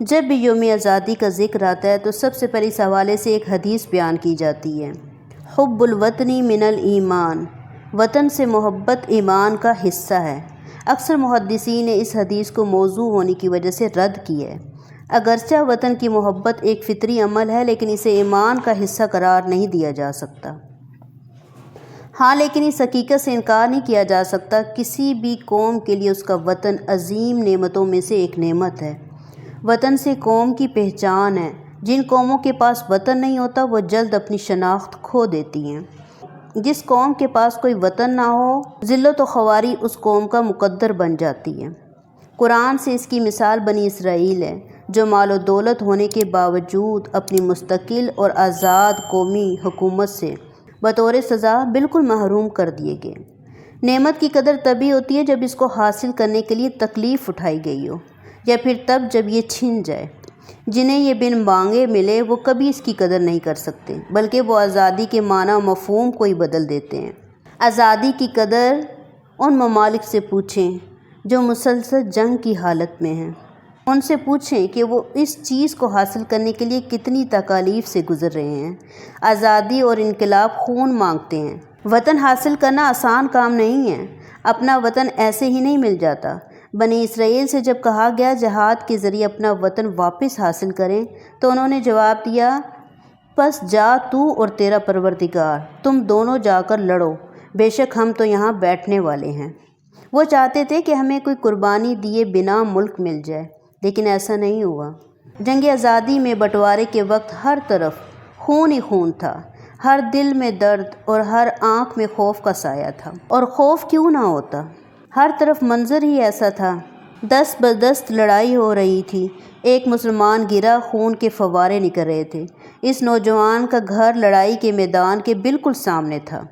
جب بھی یوم آزادی کا ذکر آتا ہے تو سب سے پہلے اس حوالے سے ایک حدیث بیان کی جاتی ہے۔ حب الوطنی من الایمان، وطن سے محبت ایمان کا حصہ ہے۔ اکثر محدثین نے اس حدیث کو موضوع ہونے کی وجہ سے رد کی ہے۔ اگرچہ وطن کی محبت ایک فطری عمل ہے، لیکن اسے ایمان کا حصہ قرار نہیں دیا جا سکتا۔ ہاں لیکن اس حقیقت سے انکار نہیں کیا جا سکتا۔ کسی بھی قوم کے لیے اس کا وطن عظیم نعمتوں میں سے ایک نعمت ہے۔ وطن سے قوم کی پہچان ہے۔ جن قوموں کے پاس وطن نہیں ہوتا، وہ جلد اپنی شناخت کھو دیتی ہیں۔ جس قوم کے پاس کوئی وطن نہ ہو، ذلت و خواری اس قوم کا مقدر بن جاتی ہے۔ قرآن سے اس کی مثال بنی اسرائیل ہے، جو مال و دولت ہونے کے باوجود اپنی مستقل اور آزاد قومی حکومت سے بطور سزا بالکل محروم کر دیے گئے۔ نعمت کی قدر تبھی ہوتی ہے جب اس کو حاصل کرنے کے لیے تکلیف اٹھائی گئی ہو۔ یا پھر تب جب یہ چھن جائے۔ جنہیں یہ بن مانگے ملے، وہ کبھی اس کی قدر نہیں کر سکتے، بلکہ وہ آزادی کے معنی و مفہوم کو ہی بدل دیتے ہیں۔ آزادی کی قدر ان ممالک سے پوچھیں جو مسلسل جنگ کی حالت میں ہیں۔ ان سے پوچھیں کہ وہ اس چیز کو حاصل کرنے کے لیے کتنی تکالیف سے گزر رہے ہیں۔ آزادی اور انقلاب خون مانگتے ہیں۔ وطن حاصل کرنا آسان کام نہیں ہے۔ اپنا وطن ایسے ہی نہیں مل جاتا۔ بنی اسرائیل سے جب کہا گیا جہاد کے ذریعے اپنا وطن واپس حاصل کریں، تو انہوں نے جواب دیا، پس جا تو اور تیرا پروردگار، تم دونوں جا کر لڑو، بے شک ہم تو یہاں بیٹھنے والے ہیں۔ وہ چاہتے تھے کہ ہمیں کوئی قربانی دیے بنا ملک مل جائے، لیکن ایسا نہیں ہوا۔ جنگ آزادی میں بٹوارے کے وقت ہر طرف خون ہی خون تھا، ہر دل میں درد اور ہر آنکھ میں خوف کا سایہ تھا۔ اور خوف کیوں نہ ہوتا؟ ہر طرف منظر ہی ایسا تھا۔ دست بدست لڑائی ہو رہی تھی۔ ایک مسلمان گرا خون کے فوارے نکل رہے تھے۔ اس نوجوان کا گھر لڑائی کے میدان کے بالکل سامنے تھا۔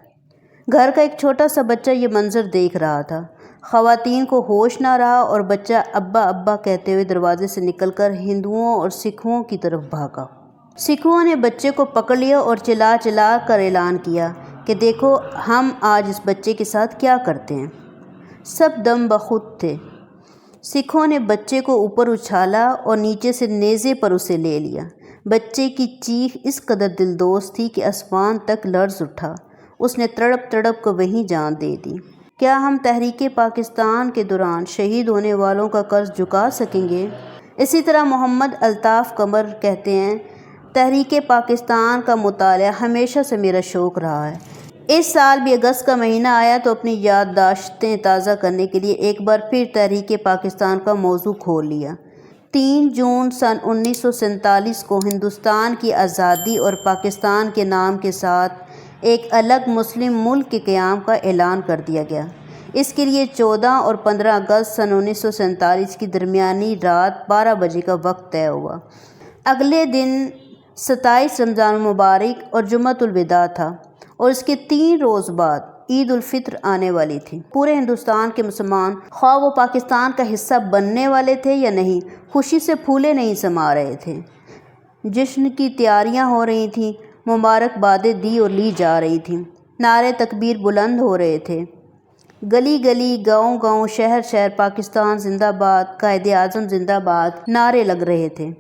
گھر کا ایک چھوٹا سا بچہ یہ منظر دیکھ رہا تھا۔ خواتین کو ہوش نہ رہا اور بچہ ابا ابا کہتے ہوئے دروازے سے نکل کر ہندوؤں اور سکھوں کی طرف بھاگا۔ سکھوں نے بچے کو پکڑ لیا اور چلا چلا کر اعلان کیا کہ دیکھو ہم آج اس بچے کے ساتھ کیا کرتے ہیں۔ سب دم بخود تھے۔ سکھوں نے بچے کو اوپر اچھالا اور نیچے سے نیزے پر اسے لے لیا۔ بچے کی چیخ اس قدر دل دوست تھی کہ اسمان تک لرز اٹھا۔ اس نے تڑپ تڑپ کو وہیں جان دے دی۔ کیا ہم تحریک پاکستان کے دوران شہید ہونے والوں کا قرض جھکا سکیں گے؟ اسی طرح محمد الطاف قمر کہتے ہیں، تحریک پاکستان کا مطالعہ ہمیشہ سے میرا شوق رہا ہے۔ اس سال بھی اگست کا مہینہ آیا تو اپنی یادداشتیں تازہ کرنے کے لیے ایک بار پھر تحریک پاکستان کا موضوع کھول لیا۔ تین جون سن انیس سو سینتالیس کو ہندوستان کی آزادی اور پاکستان کے نام کے ساتھ ایک الگ مسلم ملک کے قیام کا اعلان کر دیا گیا۔ اس کے لیے چودہ اور پندرہ اگست سن انیس سو سینتالیس کی درمیانی رات بارہ بجے کا وقت طے ہوا۔ اگلے دن ستائیس رمضان المبارک اور جمعۃ الوداع تھا۔ اور اس کے تین روز بعد عید الفطر آنے والی تھی۔ پورے ہندوستان کے مسلمان خواہ وہ پاکستان کا حصہ بننے والے تھے یا نہیں، خوشی سے پھولے نہیں سما رہے تھے۔ جشن کی تیاریاں ہو رہی تھیں مبارک بادیں دی اور لی جا رہی تھیں۔ نعرے تکبیر بلند ہو رہے تھے۔ گلی گلی، گاؤں گاؤں، شہر شہر، پاکستان زندہ باد قائد اعظم زندہ باد، نعرے لگ رہے تھے۔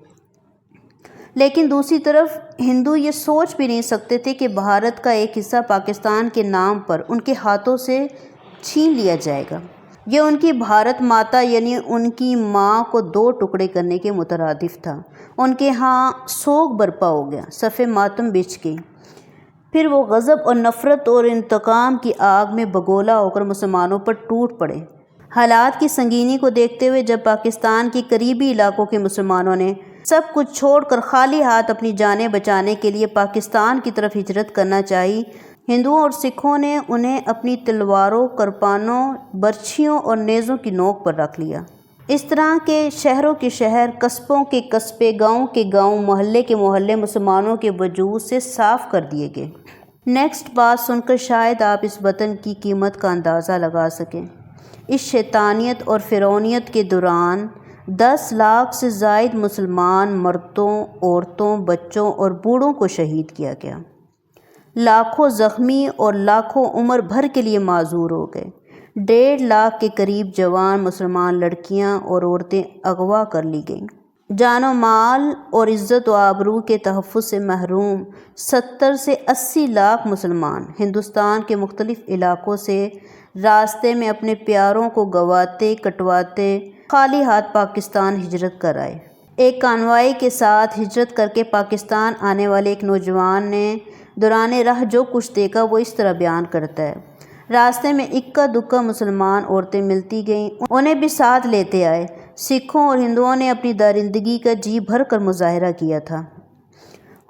لیکن دوسری طرف ہندو یہ سوچ بھی نہیں سکتے تھے کہ بھارت کا ایک حصہ پاکستان کے نام پر ان کے ہاتھوں سے چھین لیا جائے گا۔ یہ ان کی بھارت ماتا یعنی ان کی ماں کو دو ٹکڑے کرنے کے مترادف تھا۔ ان کے ہاں سوگ برپا ہو گیا، صفِ ماتم بچ گئی۔ پھر وہ غضب اور نفرت اور انتقام کی آگ میں بگولا ہو کر مسلمانوں پر ٹوٹ پڑے۔ حالات کی سنگینی کو دیکھتے ہوئے جب پاکستان کی قریبی علاقوں کے مسلمانوں نے سب کچھ چھوڑ کر خالی ہاتھ اپنی جانیں بچانے کے لیے پاکستان کی طرف ہجرت کرنا چاہی۔ ہندوؤں اور سکھوں نے انہیں اپنی تلواروں، کرپانوں، برچھیوں اور نیزوں کی نوک پر رکھ لیا۔ اس طرح کے شہروں کے شہر، قصبوں کے قصبے، گاؤں کے گاؤں، محلے کے محلے مسلمانوں کے وجود سے صاف کر دیے گئے۔ نیکسٹ بات سن کر شاید آپ اس وطن کی قیمت کا اندازہ لگا سکیں۔ اس شیطانیت اور فرونیت کے دوران دس لاکھ سے زائد مسلمان مردوں، عورتوں، بچوں اور بوڑھوں کو شہید کیا گیا۔ لاکھوں زخمی اور لاکھوں عمر بھر کے لیے معذور ہو گئے۔ ڈیڑھ لاکھ کے قریب جوان مسلمان لڑکیاں اور عورتیں اغوا کر لی گئیں۔ جان و مال اور عزت و آبرو کے تحفظ سے محروم ستر سے اسی لاکھ مسلمان ہندوستان کے مختلف علاقوں سے راستے میں اپنے پیاروں کو گواتے، کٹواتے خالی ہاتھ پاکستان ہجرت کر آئے۔ ایک کانوائی کے ساتھ ہجرت کر کے پاکستان آنے والے ایک نوجوان نے دوران راہ جو کچھ دیکھا وہ اس طرح بیان کرتا ہے۔ راستے میں اکا دکا مسلمان عورتیں ملتی گئیں، انہیں بھی ساتھ لیتے آئے۔ سکھوں اور ہندوؤں نے اپنی درندگی کا جی بھر کر مظاہرہ کیا تھا۔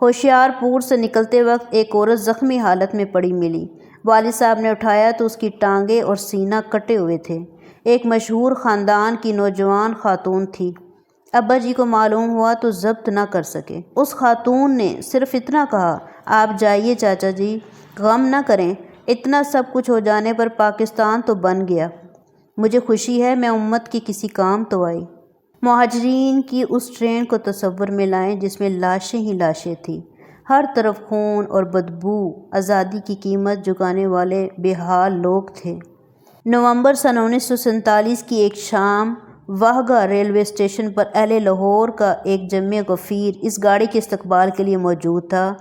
ہوشیار پور سے نکلتے وقت ایک عورت زخمی حالت میں پڑی ملی۔ والد صاحب نے اٹھایا تو اس کی ٹانگیں اور سینہ کٹے ہوئے تھے۔ ایک مشہور خاندان کی نوجوان خاتون تھی۔ ابا جی کو معلوم ہوا تو ضبط نہ کر سکے۔ اس خاتون نے صرف اتنا کہا، آپ جائیے چاچا جی غم نہ کریں۔ اتنا سب کچھ ہو جانے پر پاکستان تو بن گیا۔ مجھے خوشی ہے، میں امت کی کسی کام تو آئی۔ مہاجرین کی اس ٹرین کو تصور میں لائیں جس میں لاشیں ہی لاشیں تھیں۔ ہر طرف خون اور بدبو، آزادی کی قیمت جگانے والے بے حال لوگ تھے۔ نومبر سن انیس سو سینتالیس کی ایک شام، واہگہ ریلوے اسٹیشن پر اہل لاہور کا ایک جمع غفیر اس گاڑی کے استقبال کے لیے موجود تھا،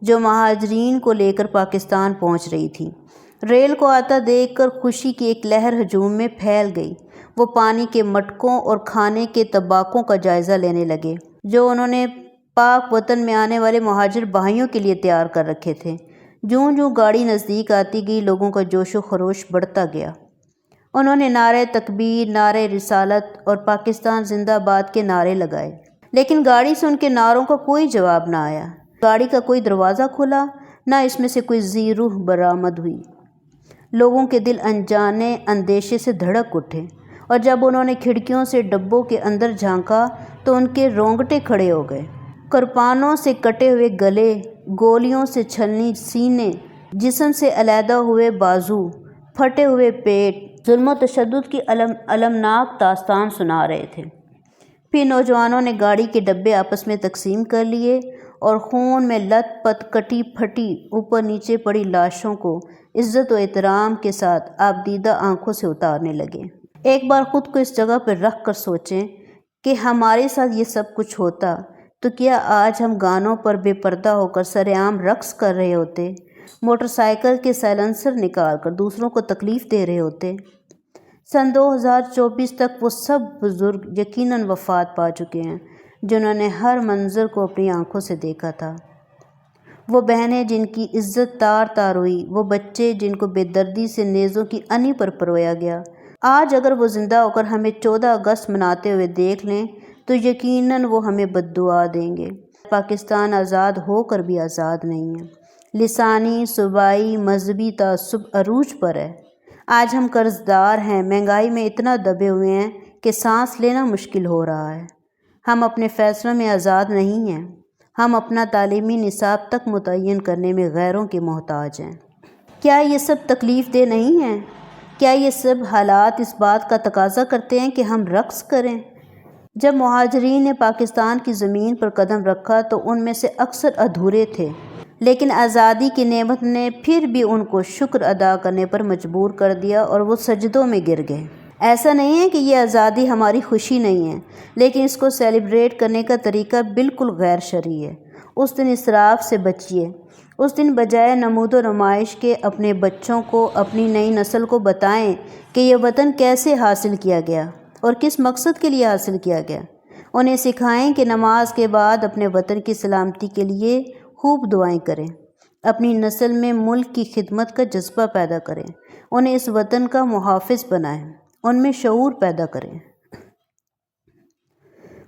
جو مہاجرین کو لے کر پاکستان پہنچ رہی تھی۔ ریل کو آتا دیکھ کر خوشی کی ایک لہر ہجوم میں پھیل گئی۔ وہ پانی کے مٹکوں اور کھانے کے طباقوں کا جائزہ لینے لگے، جو انہوں نے پاک وطن میں آنے والے مہاجر بھائیوں کے لیے تیار کر رکھے تھے۔ جوں جوں گاڑی نزدیک آتی گئی، لوگوں کا جوش و خروش بڑھتا گیا۔ انہوں نے نعرے تکبیر نعرے رسالت اور پاکستان زندہ باد کے نعرے لگائے۔ لیکن گاڑی سے ان کے نعروں کا کوئی جواب نہ آیا۔ گاڑی کا کوئی دروازہ کھلا، نہ اس میں سے کوئی زیروح برآمد ہوئی۔ لوگوں کے دل انجانے، اندیشے سے دھڑک اٹھے۔ اور جب انہوں نے کھڑکیوں سے ڈبوں کے اندر جھانکا، تو ان کے رونگٹے کھڑے ہو گئے۔ کرپانوں سے کٹے ہوئے گلے، گولیوں سے چھلنی سینے، جسم سے علیحدہ ہوئے بازو، پھٹے ہوئے پیٹ ظلم و تشدد کی علم المناک داستان سنا رہے تھے۔ پھر نوجوانوں نے گاڑی کے ڈبے آپس میں تقسیم کر لیے اور خون میں لت پت کٹی پھٹی اوپر نیچے پڑی لاشوں کو عزت و احترام کے ساتھ آپ دیدہ آنکھوں سے اتارنے لگے۔ ایک بار خود کو اس جگہ پر رکھ کر سوچیں کہ ہمارے ساتھ یہ سب کچھ ہوتا تو کیا آج ہم گانوں پر بے پردہ ہو کر سر عام رقص کر رہے ہوتے؟ موٹر سائیکل کے سائلنسر نکال کر دوسروں کو تکلیف دے رہے ہوتے۔ سن دو ہزار چوبیس تک وہ سب بزرگ یقیناً وفات پا چکے ہیں، جنہوں نے ہر منظر کو اپنی آنکھوں سے دیکھا تھا۔ وہ بہنیں جن کی عزت تار تار ہوئی، وہ بچے جن کو بے دردی سے نیزوں کی انی پر پرویا گیا۔ آج اگر وہ زندہ ہو کر ہمیں چودہ اگست مناتے ہوئے دیکھ لیں، تو یقیناً وہ ہمیں بد دعا دیں گے۔ پاکستان آزاد ہو کر بھی آزاد نہیں ہے۔ لسانی، صوبائی، مذہبی تعصب عروج پر ہے۔ آج ہم قرض دار ہیں، مہنگائی میں اتنا دبے ہوئے ہیں کہ سانس لینا مشکل ہو رہا ہے۔ ہم اپنے فیصلوں میں آزاد نہیں ہیں۔ ہم اپنا تعلیمی نصاب تک متعین کرنے میں غیروں کے محتاج ہیں۔ کیا یہ سب تکلیف دہ نہیں ہیں؟ کیا یہ سب حالات اس بات کا تقاضا کرتے ہیں کہ ہم رقص کریں؟ جب مہاجرین نے پاکستان کی زمین پر قدم رکھا تو ان میں سے اکثر ادھورے تھے۔ لیکن آزادی کی نعمت نے پھر بھی ان کو شکر ادا کرنے پر مجبور کر دیا اور وہ سجدوں میں گر گئے۔ ایسا نہیں ہے کہ یہ آزادی ہماری خوشی نہیں ہے، لیکن اس کو سیلیبریٹ کرنے کا طریقہ بالکل غیر شرعی ہے۔ اس دن اسراف سے بچیے اس دن بجائے نمود و نمائش کے اپنے بچوں کو، اپنی نئی نسل کو بتائیں کہ یہ وطن کیسے حاصل کیا گیا اور کس مقصد کے لیے حاصل کیا گیا۔ انہیں سکھائیں کہ نماز کے بعد اپنے وطن کی سلامتی کے لیے خوب دعائیں کریں۔ اپنی نسل میں ملک کی خدمت کا جذبہ پیدا کریں۔ انہیں اس وطن کا محافظ بنائیں۔ ان میں شعور پیدا کریں۔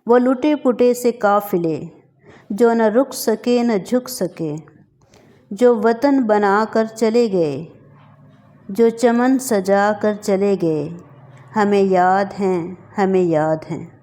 وہ لٹے پٹے سے قافلے، جو نہ رک سکے نہ جھک سکے۔ جو وطن بنا کر چلے گئے، جو چمن سجا کر چلے گئے۔ ہمیں یاد ہیں، ہمیں یاد ہیں۔